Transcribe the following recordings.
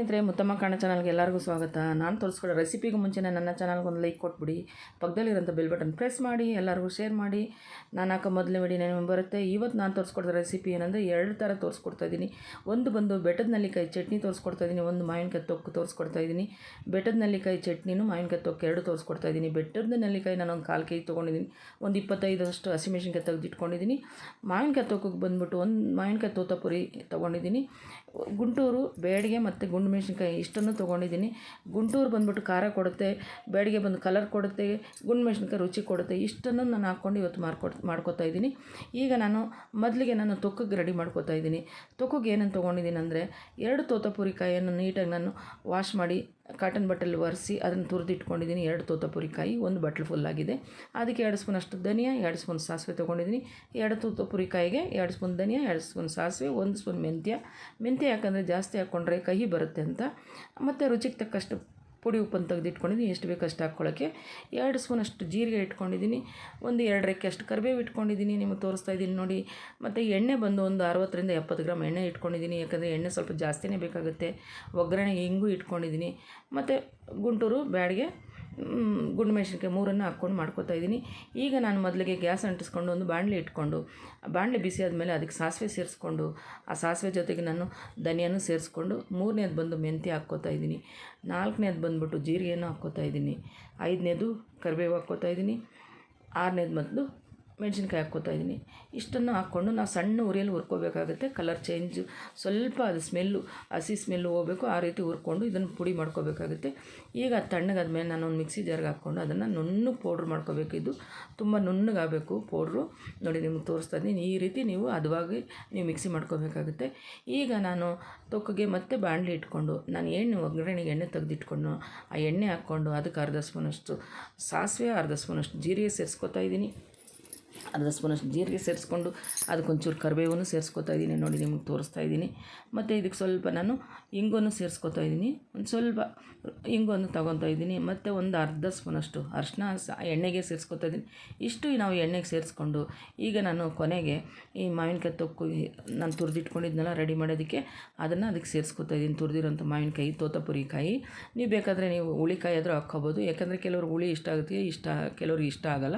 ಸ್ನೇಹಿತರೆ, ಮುತ್ತಮ್ಮ ಕಾಣ ಚಾನಲ್ಗೆ ಎಲ್ಲರಿಗೂ ಸ್ವಾಗತ. ನಾನು ತೋರಿಸ್ಕೊಳ್ಳೋ ರೆಸಿಪಿಗೆ ಮುಂಚೆನೇ ನನ್ನ ಚಾನಲ್ಗೆ ಒಂದು ಲೈಕ್ ಕೊಟ್ಬಿಡಿ. ಪಕ್ಕದಲ್ಲಿರೋಂಥ ಬೆಲ್ ಬಟನ್ ಪ್ರೆಸ್ ಮಾಡಿ, ಎಲ್ಲರಿಗೂ ಶೇರ್ ಮಾಡಿ. ನಾನು ಹಾಕೋ ಮೊದಲನೇ ವಿಡಿಯೋ ನೆನಪು ಬರುತ್ತೆ. ಇವತ್ತು ನಾನು ತೋರಿಸ್ಕೊಡೋ ರೆಸಿಪಿ ಏನಂದರೆ ಎರಡು ಥರ ತೋರಿಸ್ಕೊಡ್ತಾ ಇದ್ದೀನಿ. ಒಂದು ಬಂದು ಬೆಟ್ಟದ ನಲ್ಲಿಕಾಯಿ ಚಟ್ನಿ ತೋರಿಸ್ಕೊಡ್ತಾ ಇದ್ದೀನಿ, ಒಂದು ಮಾವಿನಕಾಯಿ ತೊಕ್ಕು ತೋರಿಸ್ಕೊಡ್ತಾ ಇದ್ದೀನಿ. ಬೆಟ್ಟದ ನಲ್ಲಿಕಾಯಿ ಚಟ್ನಿನೂ ಮಾವಿನಕಾಯಿ ತೊಕ್ಕು ಎರಡು ತೋರಿಸ್ಕೊಡ್ತಾ ಇದ್ದೀನಿ. ಬೆಟ್ಟದ ನಲ್ಲಿಕಾಯಿ ನಾನು ಒಂದು ಕಾಲು ಕೆ ತೊಗೊಂಡಿದ್ದೀನಿ. ಒಂದು ಇಪ್ಪತ್ತೈದರಷ್ಟು ಹಸಿಮೆಣ್ಸಿನ್ಕಾಯಿ ತೆಗೆದಿಟ್ಕೊಂಡಿದ್ದೀನಿ. ಮಾವಿನಕಾಯಿ ತೊಕ್ಕಕ್ಕೆ ಬಂದ್ಬಿಟ್ಟು ಒಂದು ಮಾವಿನಕಾಯಿ ತೋತಾಪುರಿ ತೊಗೊಂಡಿದ್ದೀನಿ. ಗುಂಟೂರು, ಬೇಡಿಗೆ ಮತ್ತು ಗುಂಡು ಮೆಣಸಿನ್ಕಾಯಿ ಇಷ್ಟನ್ನು ತೊಗೊಂಡಿದ್ದೀನಿ. ಗುಂಟೂರು ಬಂದ್ಬಿಟ್ಟು ಖಾರ ಕೊಡುತ್ತೆ, ಬೇಡಿಗೆ ಬಂದು ಕಲರ್ ಕೊಡುತ್ತೆ, ಗುಂಡು ಮೆಣಸಿನ್ಕಾಯಿ ರುಚಿ ಕೊಡುತ್ತೆ, ಇಷ್ಟನ್ನು ನಾನು ಹಾಕ್ಕೊಂಡು ಇವತ್ತು ಮಾರ್ಕೊಡ್ ಮಾಡ್ಕೊತಾ ಇದ್ದೀನಿ. ಈಗ ನಾನು ಮೊದಲಿಗೆ ನಾನು ತೊಕ್ಕಗೆ ರೆಡಿ ಮಾಡ್ಕೊತಾ ಇದ್ದೀನಿ. ತೊಕ್ಕಗೆ ಏನೇನು ತೊಗೊಂಡಿದ್ದೀನಿ ಅಂದರೆ ಎರಡು ತೋತಾಪುರಿ ಕಾಯಿಯನ್ನು ನೀಟಾಗಿ ನಾನು ವಾಶ್ ಮಾಡಿ ಕಾಟನ್ ಬಟ್ಟಲ್ ಒರೆಸಿ ಅದನ್ನು ತುರಿದಿಟ್ಕೊಂಡಿದ್ದೀನಿ. ಎರಡು ತೋತಾಪುರಿಕಾಯಿ ಒಂದು ಬಟ್ಲು ಫುಲ್ ಆಗಿದೆ. ಅದಕ್ಕೆ ಎರಡು ಸ್ಪೂನ್ ಅಷ್ಟು ಧನಿಯಾ, ಎರಡು ಸ್ಪೂನ್ ಸಾಸಿವೆ ತೊಗೊಂಡಿದ್ದೀನಿ. ಎರಡು ತೋತಾಪುರಿಕಾಯಿಗೆ ಎರಡು ಸ್ಪೂನ್ ಧನಿಯಾ, ಎರಡು ಸ್ಪೂನ್ ಸಾಸಿವೆ, ಒಂದು ಸ್ಪೂನ್ ಮೆಂತ್ಯ. ಮೆಂತ್ಯ ಯಾಕಂದರೆ ಜಾಸ್ತಿ ಹಾಕ್ಕೊಂಡ್ರೆ ಕಹಿ ಬರುತ್ತೆ ಅಂತ. ಮತ್ತು ರುಚಿಗೆ ತಕ್ಕಷ್ಟು ಪುಡಿ ಉಪ್ಪನ್ನು ತೆಗೆದಿಟ್ಕೊಂಡಿದ್ದೀನಿ, ಎಷ್ಟು ಬೇಕು ಅಷ್ಟು ಹಾಕ್ಕೊಳ್ಳೋಕ್ಕೆ. ಎರಡು ಸ್ಪೂನ್ ಅಷ್ಟು ಜೀರಿಗೆ ಇಟ್ಕೊಂಡಿದ್ದೀನಿ, ಒಂದು ಎರಡು ರೆಕ್ಕೆ ಅಷ್ಟು ಕರಿಬೇವು ಇಟ್ಕೊಂಡಿದ್ದೀನಿ, ನಿಮಗೆ ತೋರಿಸ್ತಾ ಇದ್ದೀನಿ ನೋಡಿ. ಮತ್ತು ಎಣ್ಣೆ ಬಂದು ಒಂದು ಅರವತ್ತರಿಂದ ಎಪ್ಪತ್ತು ಗ್ರಾಮ್ ಎಣ್ಣೆ ಇಟ್ಕೊಂಡಿದ್ದೀನಿ, ಯಾಕಂದರೆ ಎಣ್ಣೆ ಸ್ವಲ್ಪ ಜಾಸ್ತಿನೇ ಬೇಕಾಗುತ್ತೆ. ಒಗ್ಗರಣೆ ಹಿಂಗೂ ಇಟ್ಕೊಂಡಿದ್ದೀನಿ. ಮತ್ತು ಗುಂಟೂರು ಬ್ಯಾಡಿಗೆ ಗುಂಡು ಮೆಣಸಿನ್ಕಾಯಿ ಮೂರನ್ನು ಹಾಕ್ಕೊಂಡು ಮಾಡ್ಕೋತಾ ಇದ್ದೀನಿ. ಈಗ ನಾನು ಮೊದಲಿಗೆ ಗ್ಯಾಸ್ ಅಂಟಿಸ್ಕೊಂಡು ಒಂದು ಬಾಣಲೆ ಇಟ್ಕೊಂಡು ಬಾಣಲೆ ಬಿಸಿ ಆದಮೇಲೆ ಅದಕ್ಕೆ ಸಾಸಿವೆ ಸೇರಿಸ್ಕೊಂಡು, ಆ ಸಾಸಿವೆ ಜೊತೆಗೆ ನಾನು ಧನಿಯನ್ನು ಸೇರಿಸ್ಕೊಂಡು ಮೂರನೇದು ಬಂದು ಮೆಂತ್ಯ ಹಾಕ್ಕೋತಾ ಇದ್ದೀನಿ. ನಾಲ್ಕನೇದು ಬಂದುಬಿಟ್ಟು ಜೀರಿಗೆಯನ್ನು ಹಾಕ್ಕೋತಾ ಇದ್ದೀನಿ. ಐದನೇದು ಕರಿಬೇವು ಹಾಕ್ಕೋತಾ ಇದ್ದೀನಿ. ಆರನೇದು ಮೊದಲು ಮೆಣಸಿನ್ಕಾಯಿ ಹಾಕ್ಕೋತಾ ಇದ್ದೀನಿ. ಇಷ್ಟನ್ನು ಹಾಕ್ಕೊಂಡು ನಾವು ಸಣ್ಣ ಉರಿಯಲ್ಲಿ ಹುರ್ಕೋಬೇಕಾಗುತ್ತೆ. ಕಲರ್ ಚೇಂಜು ಸ್ವಲ್ಪ ಅದು ಸ್ಮೆಲ್ಲು ಹಸಿ ಸ್ಮೆಲ್ಲು ಹೋಗಬೇಕು. ಆ ರೀತಿ ಹುರ್ಕೊಂಡು ಇದನ್ನು ಪುಡಿ ಮಾಡ್ಕೋಬೇಕಾಗುತ್ತೆ. ಈಗ ತಣ್ಣಗಾದ್ಮೇಲೆ ನಾನು ಒಂದು ಮಿಕ್ಸಿ ಜಾರ್ಗೆ ಹಾಕ್ಕೊಂಡು ಅದನ್ನು ನುಣ್ಣಗೆ ಪೌಡ್ರ್ ಮಾಡ್ಕೋಬೇಕು. ಇದು ತುಂಬ ನುಣ್ಣಗಾಗಬೇಕು ಪೌಡ್ರು ನೋಡಿ, ನಿಮ್ಗೆ ತೋರಿಸ್ತಾ ಇದ್ದೀನಿ. ಈ ರೀತಿ ನೀವು ಹದವಾಗಿ ನೀವು ಮಿಕ್ಸಿ ಮಾಡ್ಕೋಬೇಕಾಗುತ್ತೆ. ಈಗ ನಾನು ತೊಕ್ಕಗೆ ಮತ್ತೆ ಬಾಣಲಿ ಇಟ್ಕೊಂಡು ನಾನು ಎಣ್ಣೆ, ಒಗ್ಗರಣೆಗೆ ಎಣ್ಣೆ ತೆಗೆದಿಟ್ಕೊಂಡು ಆ ಎಣ್ಣೆ ಹಾಕ್ಕೊಂಡು ಅದಕ್ಕೆ ಅರ್ಧ ಸ್ಪೂನಷ್ಟು ಸಾಸಿವೆ, ಅರ್ಧ ಸ್ಪೂನಷ್ಟು ಜೀರಿಗೆ ಸೇರಿಸ್ಕೊತಾ ಇದ್ದೀನಿ. ಅರ್ಧ ಸ್ಪೂನಷ್ಟು ಜೀರಿಗೆ ಸೇರಿಸ್ಕೊಂಡು ಅದಕ್ಕೊಂಚೂರು ಕರಿಬೇವನ್ನು ಸೇರಿಸ್ಕೊತಾ ಇದ್ದೀನಿ. ನೋಡಿ, ನಿಮಗೆ ತೋರಿಸ್ತಾ ಇದ್ದೀನಿ. ಮತ್ತು ಇದಕ್ಕೆ ಸ್ವಲ್ಪ ನಾನು ಇಂಗನ್ನು ಸೇರಿಸ್ಕೊತಾ ಇದ್ದೀನಿ. ಒಂದು ಸ್ವಲ್ಪ ಇಂಗನ್ನು ತಗೊತಾ ಇದ್ದೀನಿ. ಮತ್ತು ಒಂದು ಅರ್ಧ ಸ್ಪೂನಷ್ಟು ಅರಿಶಿನ ಎಣ್ಣೆಗೆ ಸೇರಿಸ್ಕೊತಾ ಇದ್ದೀನಿ. ಇಷ್ಟು ನಾವು ಎಣ್ಣೆಗೆ ಸೇರಿಸ್ಕೊಂಡು ಈಗ ನಾನು ಕೊನೆಗೆ ಈ ಮಾವಿನಕಾಯಿ ತೊಕ್ಕು ನಾನು ತುರಿದಿಟ್ಕೊಂಡಿದ್ನಲ್ಲ, ರೆಡಿ ಮಾಡೋದಕ್ಕೆ ಅದನ್ನು ಅದಕ್ಕೆ ಸೇರಿಸ್ಕೊತಾ ಇದ್ದೀನಿ. ತುರಿದಿರೋಂಥ ಮಾವಿನಕಾಯಿ ತೋತಪುರಿ ಕಾಯಿ ನೀವು ಬೇಕಾದರೆ ನೀವು ಹುಳಿಕಾಯಿ ಆದರೂ ಹಾಕ್ಕೋಬೋದು. ಯಾಕಂದರೆ ಕೆಲವ್ರಿಗೆ ಹುಳಿ ಇಷ್ಟ ಆಗುತ್ತೆ, ಇಷ್ಟ, ಕೆಲವ್ರಿಗೆ ಇಷ್ಟ ಆಗೋಲ್ಲ.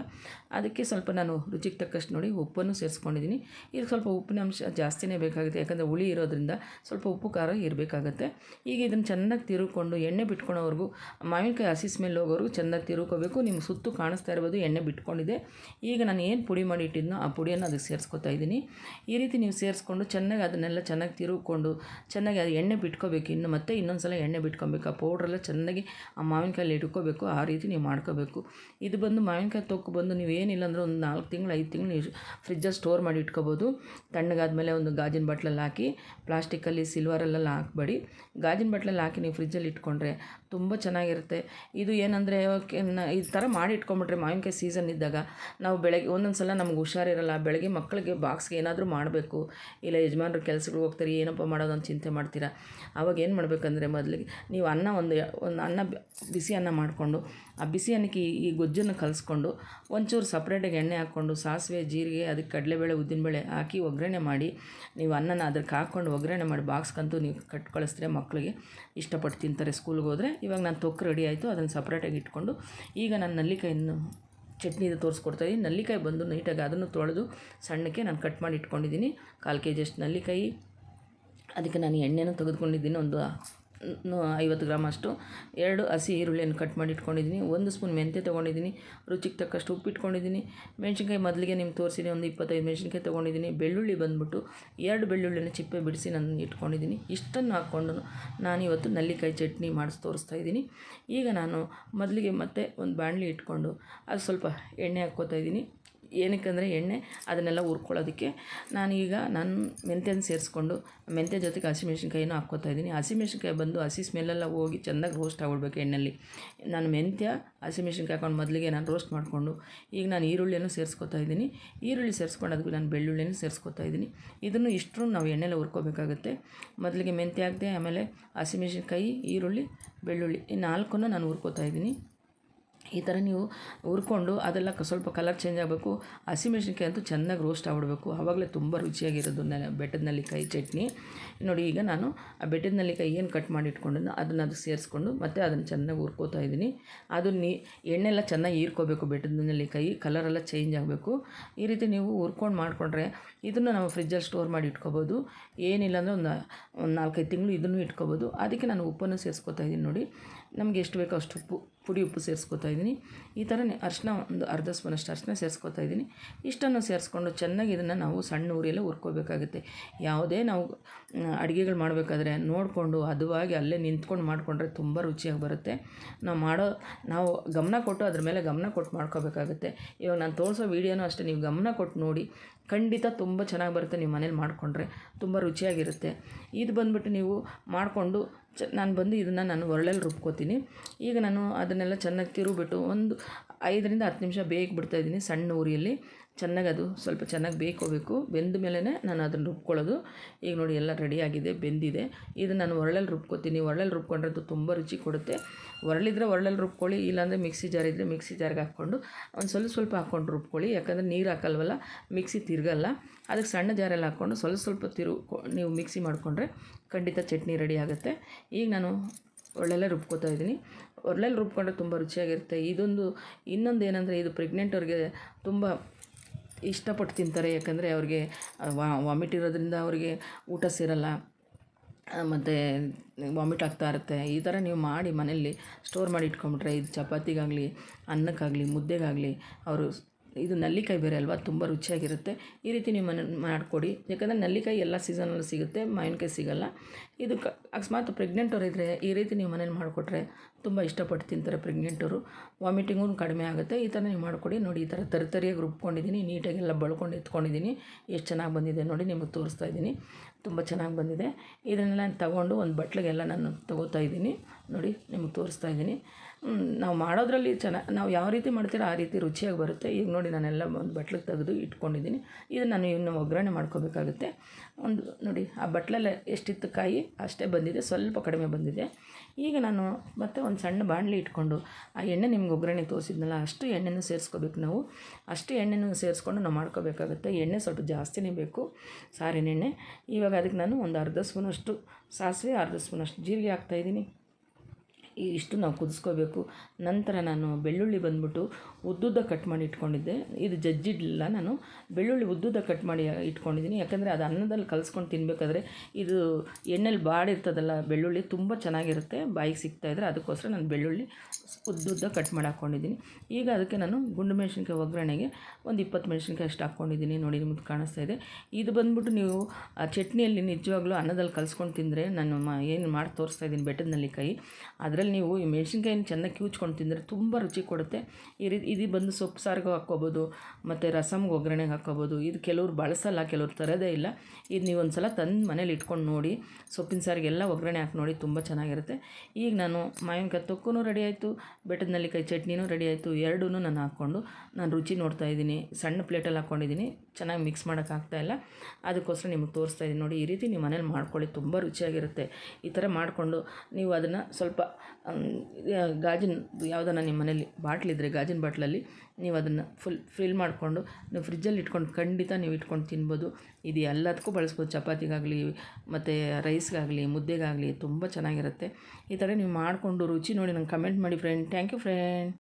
ಅದಕ್ಕೆ ಸ್ವಲ್ಪ ನಾನು ರುಚಿಗೆ ತಕ್ಕಷ್ಟು ನೋಡಿ ಉಪ್ಪನ್ನು ಸೇರಿಸ್ಕೊಂಡಿದ್ದೀನಿ. ಈಗ ಸ್ವಲ್ಪ ಉಪ್ಪಿನ ಅಂಶ ಜಾಸ್ತಿನೇ ಬೇಕಾಗುತ್ತೆ. ಯಾಕಂದರೆ ಹುಳಿ ಇರೋದ್ರಿಂದ ಸ್ವಲ್ಪ ಉಪ್ಪು, ಖಾರ ಇರಬೇಕಾಗತ್ತೆ. ಈಗ ಇದನ್ನು ಚೆನ್ನಾಗಿ ತಿರುಕೊಂಡು ಎಣ್ಣೆ ಬಿಟ್ಕೊಳೋವರೆಗೂ ಮಾವಿನಕಾಯಿ ಹಸಿ ಸ್ಮೆಲ್ ಹೋಗೋವರೆಗೂ ಚೆನ್ನಾಗಿ ತಿರುಕೋಬೇಕು. ನಿಮ್ಮ ಸುತ್ತು ಕಾಣಿಸ್ತಾ ಇರ್ಬೋದು, ಎಣ್ಣೆ ಬಿಟ್ಕೊಂಡಿದೆ. ಈಗ ನಾನು ಏನು ಪುಡಿ ಮಾಡಿ ಇಟ್ಟಿದ್ನೋ ಆ ಪುಡಿಯನ್ನು ಅದಕ್ಕೆ ಸೇರಿಸ್ಕೊತಾ ಇದ್ದೀನಿ. ಈ ರೀತಿ ನೀವು ಸೇರಿಸ್ಕೊಂಡು ಚೆನ್ನಾಗಿ ಅದನ್ನೆಲ್ಲ ಚೆನ್ನಾಗಿ ತಿರುಕೊಂಡು ಚೆನ್ನಾಗಿ ಅದು ಎಣ್ಣೆ ಬಿಟ್ಕೋಬೇಕು. ಇನ್ನು ಮತ್ತೆ ಇನ್ನೊಂದು ಸಲ ಎಣ್ಣೆ ಬಿಟ್ಕೊಬೇಕು. ಆ ಪೌಡ್ರೆಲ್ಲ ಚೆನ್ನಾಗಿ ಆ ಮಾವಿನಕಾಯಲ್ಲಿ ಇಟ್ಕೋಬೇಕು. ಆ ರೀತಿ ನೀವು ಮಾಡ್ಕೋಬೇಕು. ಇದು ಬಂದು ಮಾವಿನಕಾಯಿ ತೊಕ್ಕು ಬಂದು ನೀವು ಏನಿಲ್ಲ ಅಂದರೆ ಒಂದು ನಾಲ್ಕು ತಿಂಗಳು ಐದು ತಿಂಗಳು ಫ್ರಿಜ್ಜ ಫ್ರಿಜ್ಜಲ್ಲಿ ಸ್ಟೋರ್ ಮಾಡಿ ಇಟ್ಕೋಬೋದು. ತಣ್ಣಗಾದ್ಮೇಲೆ ಒಂದು ಗಾಜಿನ ಬಟ್ಲಲ್ಲಿ ಹಾಕಿ ಪ್ಲಾಸ್ಟಿಕ್ಕಲ್ಲಿ ಸಿಲ್ವರಲ್ಲೆಲ್ಲ ಹಾಕ್ಬೇಡಿ. ಗಾಜಿನ ಬಟ್ಲಲ್ಲಿ ಹಾಕಿ ನೀವು ಫ್ರಿಜ್ಜಲ್ಲಿ ಇಟ್ಕೊಂಡ್ರೆ ತುಂಬ ಚೆನ್ನಾಗಿರುತ್ತೆ. ಇದು ಏನಂದರೆ ಈ ಥರ ಮಾಡಿ ಇಟ್ಕೊಂಡ್ಬಿಟ್ರೆ ಮಾವಿನಕಾಯಿ ಸೀಸನ್ ಇದ್ದಾಗ ನಾವು ಬೆಳಗ್ಗೆ, ಒಂದೊಂದು ಸಲ ನಮ್ಗೆ ಹುಷಾರಿರಲ್ಲ, ಬೆಳಗ್ಗೆ ಮಕ್ಕಳಿಗೆ ಬಾಕ್ಸ್ಗೆ ಏನಾದರೂ ಮಾಡಬೇಕು. ಇಲ್ಲ ಯಜಮಾನ್ರು ಕೆಲಸಗಳು ಹೋಗ್ತಾರೆ, ಏನಪ್ಪ ಮಾಡೋದು ಅಂತ ಚಿಂತೆ ಮಾಡ್ತೀರಾ? ಆವಾಗ ಏನು ಮಾಡಬೇಕಂದ್ರೆ ಮೊದಲಿಗೆ ನೀವು ಅನ್ನ ಒಂದು ಒಂದು ಅನ್ನ ಬಿಸಿ ಅನ್ನ ಮಾಡಿಕೊಂಡು, ಆ ಬಿಸಿ ಅನ್ನಕ್ಕೆ ಈ ಗೊಜ್ಜನ್ನು ಕಲಿಸ್ಕೊಂಡು, ಒಂಚೂರು ಸಪ್ರೇಟಾಗಿ ಎಣ್ಣೆ ಹಾಕ್ಕೊಂಡು ಸಾಸಿವೆ, ಜೀರಿಗೆ, ಅದಕ್ಕೆ ಕಡಲೆಬೇಳೆ, ಉದ್ದಿನಬೇಳೆ ಹಾಕಿ ಒಗ್ಗರಣೆ ಮಾಡಿ, ನೀವು ಅನ್ನನ ಅದಕ್ಕೆ ಹಾಕ್ಕೊಂಡು ಒಗ್ಗರಣೆ ಮಾಡಿ ಬಾಕ್ಸ್ಗಂತೂ ನೀವು ಕಟ್ ಕಳಿಸಿದ್ರೆ ಮಕ್ಕಳಿಗೆ ಇಷ್ಟಪಟ್ಟು ತಿಂತಾರೆ ಸ್ಕೂಲ್ಗೆ ಹೋದರೆ. ಇವಾಗ ನಾನು ತೊಕ್ಕು ರೆಡಿ ಆಯಿತು, ಅದನ್ನು ಸಪ್ರೇಟಾಗಿ ಇಟ್ಕೊಂಡು, ಈಗ ನಾನು ನಲ್ಲಿಕಾಯನ್ನು ಚಟ್ನಿದು ತೋರಿಸ್ಕೊಡ್ತಾಯಿದ್ದೀನಿ ನಲ್ಲಿಕಾಯಿ ಬಂದು ನೀಟಾಗಿ ಅದನ್ನು ತೊಳೆದು ಸಣ್ಣಕ್ಕೆ ನಾನು ಕಟ್ ಮಾಡಿ ಇಟ್ಕೊಂಡಿದ್ದೀನಿ ಕಾಲು ಕೆ ಜಿಯಷ್ಟು ನಲ್ಲಿಕಾಯಿ. ಅದಕ್ಕೆ ನಾನು ಎಣ್ಣೆನೂ ತೆಗೆದುಕೊಂಡಿದ್ದೀನಿ, ಒಂದು ಐವತ್ತು ಗ್ರಾಮ್ ಅಷ್ಟು. ಎರಡು ಹಸಿ ಈರುಳ್ಳಿಯನ್ನು ಕಟ್ ಮಾಡಿ ಇಟ್ಕೊಂಡಿದ್ದೀನಿ. ಒಂದು ಸ್ಪೂನ್ ಮೆಂತ್ಯ ತೊಗೊಂಡಿದ್ದೀನಿ. ರುಚಿಗೆ ತಕ್ಕಷ್ಟು ಉಪ್ಪು ಇಟ್ಕೊಂಡಿದ್ದೀನಿ. ಮೆಣಸಿನ್ಕಾಯಿ ಮೊದಲಿಗೆ ನಿಮ್ಗೆ ತೋರಿಸಿದೆ, ಒಂದು ಇಪ್ಪತ್ತೈದು ಮೆಣಸಿನ್ಕಾಯಿ ತೊಗೊಂಡಿದ್ದೀನಿ. ಬೆಳ್ಳುಳ್ಳಿ ಬಂದುಬಿಟ್ಟು ಎರಡು ಬೆಳ್ಳುಳ್ಳಿನ ಚಿಪ್ಪೆ ಬಿಡಿಸಿ ನಾನು ಇಟ್ಕೊಂಡಿದ್ದೀನಿ. ಇಷ್ಟನ್ನು ಹಾಕ್ಕೊಂಡು ನಾನು ಇವತ್ತು ನಲ್ಲಿಕಾಯಿ ಚಟ್ನಿ ಮಾಡಿಸಿ ತೋರಿಸ್ತಾ ಇದ್ದೀನಿ. ಈಗ ನಾನು ಮೊದಲಿಗೆ ಮತ್ತೆ ಒಂದು ಬಾಣಲಿ ಇಟ್ಕೊಂಡು ಅದು ಸ್ವಲ್ಪ ಎಣ್ಣೆ ಹಾಕ್ಕೋತಾ ಇದ್ದೀನಿ. ಏನಕ್ಕಂದರೆ ಎಣ್ಣೆ ಅದನ್ನೆಲ್ಲ ಹುರ್ಕೊಳ್ಳೋದಕ್ಕೆ ನಾನೀಗ ನಾನು ಮೆಂತ್ಯನ ಸೇರಿಸ್ಕೊಂಡು ಮೆಂತ್ಯ ಜೊತೆಗೆ ಹಸಿಮೆಣ್ಸಿನ್ಕಾಯಿನೂ ಹಾಕ್ಕೋತಾ ಇದ್ದೀನಿ. ಹಸಿಮೆಣ್ಸಿನ್ಕಾಯಿ ಬಂದು ಹಸಿ ಸ್ಮೆಲ್ಲೆಲ್ಲ ಹೋಗಿ ಚೆನ್ನಾಗಿ ರೋಸ್ಟ್ ಆಗಿಬಿಡ್ಬೇಕು ಎಣ್ಣೆಯಲ್ಲಿ ನಾನು ಮೆಂತ್ಯ ಹಸಿಮೆಣ್ಸಿನ್ಕಾಯಿ ಹಾಕೊಂಡು ಮೊದಲಿಗೆ ನಾನು ರೋಸ್ಟ್ ಮಾಡಿಕೊಂಡು ಈಗ ನಾನು ಈರುಳ್ಳಿಯನ್ನು ಸೇರಿಸ್ಕೊತಾ ಇದ್ದೀನಿ. ಈರುಳ್ಳಿ ಸೇರಿಸ್ಕೊಂಡು ಅದಕ್ಕೆ ನಾನು ಬೆಳ್ಳುಳ್ಳಿಯನ್ನು ಸೇರಿಸ್ಕೊತಾ ಇದ್ದೀನಿ. ಇದನ್ನು ಇಷ್ಟರೂ ನಾವು ಎಣ್ಣೆಲ್ಲ ಹುರ್ಕೋಬೇಕಾಗುತ್ತೆ. ಮೊದಲಿಗೆ ಮೆಂತ್ಯ ಹಾಕಿದೆ, ಆಮೇಲೆ ಹಸಿಮೆಣ್ಸಿನ್ಕಾಯಿ ಈರುಳ್ಳಿ, ಬೆಳ್ಳುಳ್ಳಿ ಈ ನಾಲ್ಕನ್ನು ನಾನು ಹುರ್ಕೋತಾ ಇದ್ದೀನಿ. ಈ ಥರ ನೀವು ಹುರ್ಕೊಂಡು ಅದೆಲ್ಲ ಸ್ವಲ್ಪ ಕಲರ್ ಚೇಂಜ್ ಆಗಬೇಕು. ಹಸಿಮೆಣ್ಸಿನ್ಕಾಯಿ ಅಂತೂ ಚೆನ್ನಾಗಿ ರೋಸ್ಟ್ ಆಗ್ಬಿಡ್ಬೇಕು. ಆವಾಗಲೇ ತುಂಬ ರುಚಿಯಾಗಿರೋದು ನ ಬೆಟ್ಟದ ನೆಲ್ಲಿಕಾಯಿ ಚಟ್ನಿ. ನೋಡಿ, ಈಗ ನಾನು ಆ ಬೆಟ್ಟದ ನೆಲ್ಲಿಕಾಯಿ ಏನು ಕಟ್ ಮಾಡಿ ಇಟ್ಕೊಂಡು ಅದನ್ನು ಅದು ಸೇರಿಸ್ಕೊಂಡು ಮತ್ತು ಅದನ್ನು ಚೆನ್ನಾಗಿ ಹುರ್ಕೋತಾ ಇದ್ದೀನಿ. ಅದು ನೀ ಎಣ್ಣೆಲ್ಲ ಚೆನ್ನಾಗಿ ಹೀರ್ಕೋಬೇಕು ಬೆಟ್ಟದ ನೆಲ್ಲಿಕಾಯಿ ಕಲರೆಲ್ಲ ಚೇಂಜ್ ಆಗಬೇಕು. ಈ ರೀತಿ ನೀವು ಹುರ್ಕೊಂಡು ಮಾಡಿಕೊಂಡ್ರೆ ಇದನ್ನು ನಾವು ಫ್ರಿಜ್ಜಲ್ಲಿ ಸ್ಟೋರ್ ಮಾಡಿ ಇಟ್ಕೋಬೋದು. ಏನಿಲ್ಲ ಅಂದರೆ ಒಂದು ಒಂದು ನಾಲ್ಕೈದು ತಿಂಗಳು ಇದನ್ನು ಇಟ್ಕೋಬೋದು. ಅದಕ್ಕೆ ನಾನು ಉಪ್ಪನ್ನು ಸೇರಿಸ್ಕೋತಾ ಇದ್ದೀನಿ ನೋಡಿ. ನಮಗೆ ಎಷ್ಟು ಬೇಕೋ ಅಷ್ಟು ಉಪ್ಪು. ಪುಡಿ ಉಪ್ಪು ಸೇರಿಸ್ಕೊತಾ ಇದ್ದೀನಿ. ಈ ಥರನೇ ಅರಿಶಿನ ಒಂದು ಅರ್ಧ ಸ್ಪೂನಷ್ಟು ಅರಿಶಿನ ಸೇರಿಸ್ಕೊತಾ ಇದ್ದೀನಿ. ಇಷ್ಟನ್ನು ಸೇರಿಸ್ಕೊಂಡು ಚೆನ್ನಾಗಿ ಇದನ್ನು ನಾವು ಸಣ್ಣ ಉರಿಯಲ್ಲೇ ಹುರ್ಕೋಬೇಕಾಗುತ್ತೆ. ಯಾವುದೇ ನಾವು ಅಡುಗೆಗಳು ಮಾಡಬೇಕಾದ್ರೆ ನೋಡಿಕೊಂಡು ಹದವಾಗಿ ಅಲ್ಲೇ ನಿಂತ್ಕೊಂಡು ಮಾಡಿಕೊಂಡ್ರೆ ತುಂಬ ರುಚಿಯಾಗಿ ಬರುತ್ತೆ. ನಾವು ಮಾಡೋ, ನಾವು ಗಮನ ಕೊಟ್ಟು ಅದ್ರ ಮೇಲೆ ಗಮನ ಕೊಟ್ಟು ಮಾಡ್ಕೋಬೇಕಾಗುತ್ತೆ. ಇವಾಗ ನಾನು ತೋರಿಸೋ ವೀಡಿಯೋನೂ ಅಷ್ಟೇ, ನೀವು ಗಮನ ಕೊಟ್ಟು ನೋಡಿ ಖಂಡಿತ ತುಂಬ ಚೆನ್ನಾಗಿ ಬರುತ್ತೆ ನೀವು ಮನೇಲಿ ಮಾಡಿಕೊಂಡ್ರೆ. ತುಂಬ ರುಚಿಯಾಗಿರುತ್ತೆ. ಇದು ಬಂದುಬಿಟ್ಟು ನೀವು ಮಾಡಿಕೊಂಡು ಚ ನಾನು ಬಂದು ಇದನ್ನು ನಾನು ಒರಳಲ್ಲಿ ರುಬ್ಕೋತೀನಿ. ಈಗ ನಾನು ಅದನ್ನೆಲ್ಲ ಚೆನ್ನಾಗಿ ತಿರುವಿಬಿಟ್ಟು ಒಂದು ಐದರಿಂದ ಹತ್ತು ನಿಮಿಷ ಬೇಯಕ್ಕೆ ಬಿಡ್ತಾಯಿದ್ದೀನಿ ಸಣ್ಣ ಉರಿಯಲ್ಲಿ ಚೆನ್ನಾಗಿ ಅದು ಸ್ವಲ್ಪ ಚೆನ್ನಾಗಿ ಬೇಯ್ಕೋಬೇಕು ಬೆಂದ ಮೇಲೇ ನಾನು ಅದನ್ನು ರುಬ್ಕೊಳ್ಳೋದು. ಈಗ ನೋಡಿ ಎಲ್ಲ ರೆಡಿಯಾಗಿದೆ ಬೆಂದಿದೆ. ಇದು ನಾನು ಒರಳಲ್ಲಿ ರುಬ್ಕೋತೀನಿ. ಒರಳಲ್ಲಿ ರುಬ್ಕೊಂಡ್ರೆ ಅದು ತುಂಬ ರುಚಿ ಕೊಡುತ್ತೆ. ಒರಳಿದ್ರೆ ಒರಳಲ್ಲಿ ರುಬ್ಕೊಳ್ಳಿ, ಇಲ್ಲಾಂದರೆ ಮಿಕ್ಸಿ ಜಾರ್ ಇದ್ದರೆ ಮಿಕ್ಸಿ ಜಾರ್ಗೆ ಹಾಕ್ಕೊಂಡು ಒಂದು ಸ್ವಲ್ಪ ಸ್ವಲ್ಪ ಹಾಕ್ಕೊಂಡು ರುಬ್ಕೊಳ್ಳಿ. ಯಾಕಂದರೆ ನೀರು ಹಾಕಲ್ವಲ್ಲ, ಮಿಕ್ಸಿ ತಿರುಗಲ್ಲ. ಅದಕ್ಕೆ ಸಣ್ಣ ಜಾರಲ್ಲಿ ಹಾಕ್ಕೊಂಡು ಸ್ವಲ್ಪ ಸ್ವಲ್ಪ ತಿರು, ನೀವು ಮಿಕ್ಸಿ ಮಾಡಿಕೊಂಡ್ರೆ ಖಂಡಿತ ಚಟ್ನಿ ರೆಡಿ ಆಗುತ್ತೆ. ಈಗ ನಾನು ಒಳ್ಳೆಲ್ಲ ರುಬ್ಕೋತಾ ಇದ್ದೀನಿ. ಒಳ್ಳೆಲ್ಲಿ ರುಬ್ಕೊಂಡ್ರೆ ತುಂಬ ರುಚಿಯಾಗಿರುತ್ತೆ. ಇದೊಂದು, ಇನ್ನೊಂದು ಏನಂದರೆ ಇದು ಪ್ರೆಗ್ನೆಂಟವ್ರಿಗೆ ತುಂಬ ಇಷ್ಟಪಟ್ಟು ತಿಂತಾರೆ. ಯಾಕಂದರೆ ಅವ್ರಿಗೆ ವಾಮಿಟ್ ಇರೋದ್ರಿಂದ ಅವರಿಗೆ ಊಟ ಸೇರಲ್ಲ. ಮತ್ತು ವಾಮಿಟ್ ಆಗ್ತಾ ಇರುತ್ತೆ. ಈ ಥರ ನೀವು ಮಾಡಿ ಮನೆಯಲ್ಲಿ ಸ್ಟೋರ್ ಮಾಡಿ ಇಟ್ಕೊಂಬಿಟ್ರೆ ಇದು ಚಪಾತಿಗಾಗಲಿ, ಅನ್ನಕ್ಕಾಗಲಿ, ಮುದ್ದೆಗಾಗಲಿ, ಅವರು ಇದು ನಲ್ಲಿಕಾಯಿ ಬೇರೆ ಅಲ್ವಾ? ತುಂಬ ರುಚಿಯಾಗಿರುತ್ತೆ. ಈ ರೀತಿ ನೀವು ಮನೆ, ಮಾಡಿಕೊಡಿ. ಯಾಕಂದರೆ ನಲ್ಲಿಕಾಯಿ ಎಲ್ಲ ಸೀಸನಲ್ಲೂ ಸಿಗುತ್ತೆ, ಮಾವಿನಕಾಯಿ ಸಿಗೋಲ್ಲ. ಇದು ಕ, ಅಕಸ್ಮಾತ್ ಪ್ರೆಗ್ನೆಂಟವ್ರು ಇದ್ದರೆ ಈ ರೀತಿ ನೀವು ಮನೇಲಿ ಮಾಡಿಕೊಟ್ರೆ ತುಂಬ ಇಷ್ಟಪಟ್ಟು ತಿಂತಾರೆ ಪ್ರೆಗ್ನೆಂಟವರು ವಾಮಿಟಿಂಗೂ ಕಡಿಮೆ ಆಗುತ್ತೆ. ಈ ಥರ ನೀವು ಮಾಡಿಕೊಡಿ. ನೋಡಿ, ಈ ಥರ ತರಿತರಿಯಾಗಿ ರುಬ್ಕೊಂಡಿದ್ದೀನಿ. ನೀಟಾಗೆಲ್ಲ ಬಳ್ಕೊಂಡು ಎತ್ಕೊಂಡಿದ್ದೀನಿ. ಎಷ್ಟು ಚೆನ್ನಾಗಿ ಬಂದಿದೆ ನೋಡಿ ನಿಮಗೆ ತೋರಿಸ್ತಾ ಇದ್ದೀನಿ. ತುಂಬ ಚೆನ್ನಾಗಿ ಬಂದಿದೆ. ಇದನ್ನೆಲ್ಲ ತಗೊಂಡು ಒಂದು ಬಟ್ಲಿಗೆಲ್ಲ ನಾನು ತೊಗೋತಾ ಇದ್ದೀನಿ. ನೋಡಿ, ನಿಮಗೆ ತೋರಿಸ್ತಾ ಇದ್ದೀನಿ. ನಾವು ಮಾಡೋದ್ರಲ್ಲಿ ಚೆನ್ನಾಗಿ ನಾವು ಯಾವ ರೀತಿ ಮಾಡ್ತೀರೋ ಆ ರೀತಿ ರುಚಿಯಾಗಿ ಬರುತ್ತೆ. ಈಗ ನೋಡಿ ನಾನೆಲ್ಲ ಒಂದು ಬಟ್ಲಿಗೆ ತೆಗೆದು ಇಟ್ಕೊಂಡಿದ್ದೀನಿ. ಇದು ನಾನು ಇನ್ನು ಒಗ್ಗರಣೆ ಮಾಡ್ಕೋಬೇಕಾಗುತ್ತೆ. ಒಂದು ನೋಡಿ, ಆ ಬಟ್ಲಲ್ಲಿ ಎಷ್ಟಿತ್ತು ಕಾಯಿ? ಅಷ್ಟೇ ಬಂದಿದೆ, ಸ್ವಲ್ಪ ಕಡಿಮೆ ಬಂದಿದೆ. ಈಗ ನಾನು ಮತ್ತೆ ಒಂದು ಸಣ್ಣ ಬಾಣಲಿ ಇಟ್ಕೊಂಡು, ಆ ಎಣ್ಣೆ ನಿಮ್ಗೆ ಒಗ್ಗರಣೆ ತೋರಿಸಿದ್ನಲ್ಲ, ಅಷ್ಟು ಎಣ್ಣೆನೂ ಸೇರಿಸ್ಕೋಬೇಕು ನಾವು. ಅಷ್ಟು ಎಣ್ಣೆನೂ ಸೇರಿಸ್ಕೊಂಡು ನಾವು ಮಾಡ್ಕೋಬೇಕಾಗುತ್ತೆ. ಎಣ್ಣೆ ಸ್ವಲ್ಪ ಜಾಸ್ತಿನೇ ಬೇಕು, ಸಾರಿನ ಎಣ್ಣೆ. ಇವಾಗ ಅದಕ್ಕೆ ನಾನು ಒಂದು ಅರ್ಧ ಸ್ಪೂನಷ್ಟು ಸಾಸಿವೆ, ಅರ್ಧ ಸ್ಪೂನಷ್ಟು ಜೀರಿಗೆ ಹಾಕ್ತಾಯಿದ್ದೀನಿ ಇಷ್ಟು ನಾವು ಕುದಿಸ್ಕೋಬೇಕು. ನಂತರ ನಾನು ಬೆಳ್ಳುಳ್ಳಿ ಬಂದ್ಬಿಟ್ಟು ಉದ್ದುದ್ದ ಕಟ್ ಮಾಡಿ ಇಟ್ಕೊಂಡಿದ್ದೆ. ಇದು ಜಜ್ಜಿಡಲಿಲ್ಲ ನಾನು. ಬೆಳ್ಳುಳ್ಳಿ ಉದ್ದುದ್ದ ಕಟ್ ಮಾಡಿ ಇಟ್ಕೊಂಡಿದ್ದೀನಿ. ಯಾಕಂದರೆ ಅದು ಅನ್ನದಲ್ಲಿ ಕಲಿಸ್ಕೊಂಡು ತಿನ್ನಬೇಕಾದ್ರೆ ಇದು ಎಣ್ಣೆಲಿ ಬಾಡಿರ್ತದಲ್ಲ ಬೆಳ್ಳುಳ್ಳಿ ತುಂಬ ಚೆನ್ನಾಗಿರುತ್ತೆ. ಬಾಯಿಗೆ ಸಿಗ್ತಾಯಿದ್ರೆ ಅದಕ್ಕೋಸ್ಕರ ನಾನು ಬೆಳ್ಳುಳ್ಳಿ ಉದ್ದುದ್ದ ಕಟ್ ಮಾಡಿ ಹಾಕ್ಕೊಂಡಿದ್ದೀನಿ ಈಗ ಅದಕ್ಕೆ ನಾನು ಗುಂಡು ಮೆಣಸಿನ್ಕಾಯಿ ಒಗ್ಗರಣೆಗೆ ಒಂದು ಇಪ್ಪತ್ತು ಮೆಣಸಿನ್ಕಾಯಿ ಅಷ್ಟು ಹಾಕ್ಕೊಂಡಿದ್ದೀನಿ ನೋಡಿ ನಿಮ್ಗೆ ಕಾಣಿಸ್ತಾ ಇದೆ. ಇದು ಬಂದ್ಬಿಟ್ಟು ನೀವು ಆ ಚಟ್ನಿಯಲ್ಲಿ ನಿಜವಾಗ್ಲೂ ಅನ್ನದಲ್ಲಿ ಕಲಿಸ್ಕೊಂಡು ತಿಂದರೆ ನಾನು ಏನು ಮಾಡಿ ತೋರಿಸ್ತಾ ಇದ್ದೀನಿ ಬೆಟ್ಟದ ನೆಲ್ಲಿಕಾಯಿ. ಅದರಲ್ಲಿ ನೀವು ಈ ಮೆಣಸಿನ್ಕಾಯಿನ ಚೆನ್ನಾಗಿ ಕಿವುಚ್ಕೊಂಡು ತಿಂದರೆ ತುಂಬ ರುಚಿ ಕೊಡುತ್ತೆ. ಈ ರೀತಿ ಇದು ಬಂದು ಸೊಪ್ಪು ಸಾರಿಗೂ ಹಾಕ್ಕೋಬೋದು, ಮತ್ತು ರಸಮ್ಗೆ ಒಗ್ಗರಣೆಗೆ ಹಾಕ್ಕೋಬೋದು. ಇದು ಕೆಲವ್ರು ಬಳಸಲ್ಲ, ಕೆಲವ್ರು ತರೋದೇ ಇಲ್ಲ. ಇದು ನೀವು ಒಂದು ಸಲ ತಂದು ಮನೇಲಿ ಇಟ್ಕೊಂಡು ನೋಡಿ, ಸೊಪ್ಪಿನ ಸಾರಿಗೆಲ್ಲ ಒಗ್ಗರಣೆ ಹಾಕಿ ನೋಡಿ ತುಂಬ ಚೆನ್ನಾಗಿರುತ್ತೆ. ಈಗ ನಾನು ಮಾವಿನಕಾಯಿ ತೊಕ್ಕೂ ರೆಡಿ ಆಯಿತು ಬೆಟ್ಟದ ನೆಲ್ಲಿಕಾಯಿ ಚಟ್ನಿನೂ ರೆಡಿ ಆಯಿತು ಎರಡೂ ನಾನು ಹಾಕ್ಕೊಂಡು ನಾನು ರುಚಿ ನೋಡ್ತಾ ಇದ್ದೀನಿ. ಸಣ್ಣ ಪ್ಲೇಟಲ್ಲಿ ಹಾಕ್ಕೊಂಡಿದ್ದೀನಿ, ಚೆನ್ನಾಗಿ ಮಿಕ್ಸ್ ಮಾಡೋಕ್ಕಾಗ್ತಾಯಿಲ್ಲ ಅದಕ್ಕೋಸ್ಕರ ನಿಮಗೆ ತೋರಿಸ್ತಾ ಇದ್ದೀನಿ ನೋಡಿ, ಈ ರೀತಿ ನಿಮ್ಮ ಮನೇಲಿ ಮಾಡ್ಕೊಳ್ಳಿ, ತುಂಬ ರುಚಿಯಾಗಿರುತ್ತೆ. ಈ ಥರ ಮಾಡಿಕೊಂಡು ನೀವು ಅದನ್ನು ಸ್ವಲ್ಪ ಗಾಜಿನ ಯಾವುದನ್ನ ನಿಮ್ಮ ಮನೇಲಿ ಬಾಟ್ಲಿದ್ರೆ ಗಾಜಿನ ಬಾಟ್ಲಲ್ಲಿ ನೀವು ಅದನ್ನು ಫುಲ್ ಫಿಲ್ ಮಾಡಿಕೊಂಡು ನೀವು ಫ್ರಿಜ್ಜಲ್ಲಿ ಇಟ್ಕೊಂಡು ಖಂಡಿತ ನೀವು ಇಟ್ಕೊಂಡು ತಿನ್ಬೋದು. ಇದು ಎಲ್ಲದಕ್ಕೂ ಬಳಸ್ಬೋದು. ಚಪಾತಿಗಾಗಲಿ ಮತ್ತು ರೈಸ್ಗಾಗಲಿ ಮುದ್ದೆಗಾಗಲಿ ತುಂಬ ಚೆನ್ನಾಗಿರುತ್ತೆ. ಈ ಥರ ನೀವು ಮಾಡಿಕೊಂಡು ರುಚಿ ನೋಡಿ ನಂಗೆ ಕಮೆಂಟ್ ಮಾಡಿ ಫ್ರೆಂಡ್ ಥ್ಯಾಂಕ್ ಯು ಫ್ರೆಂಡ್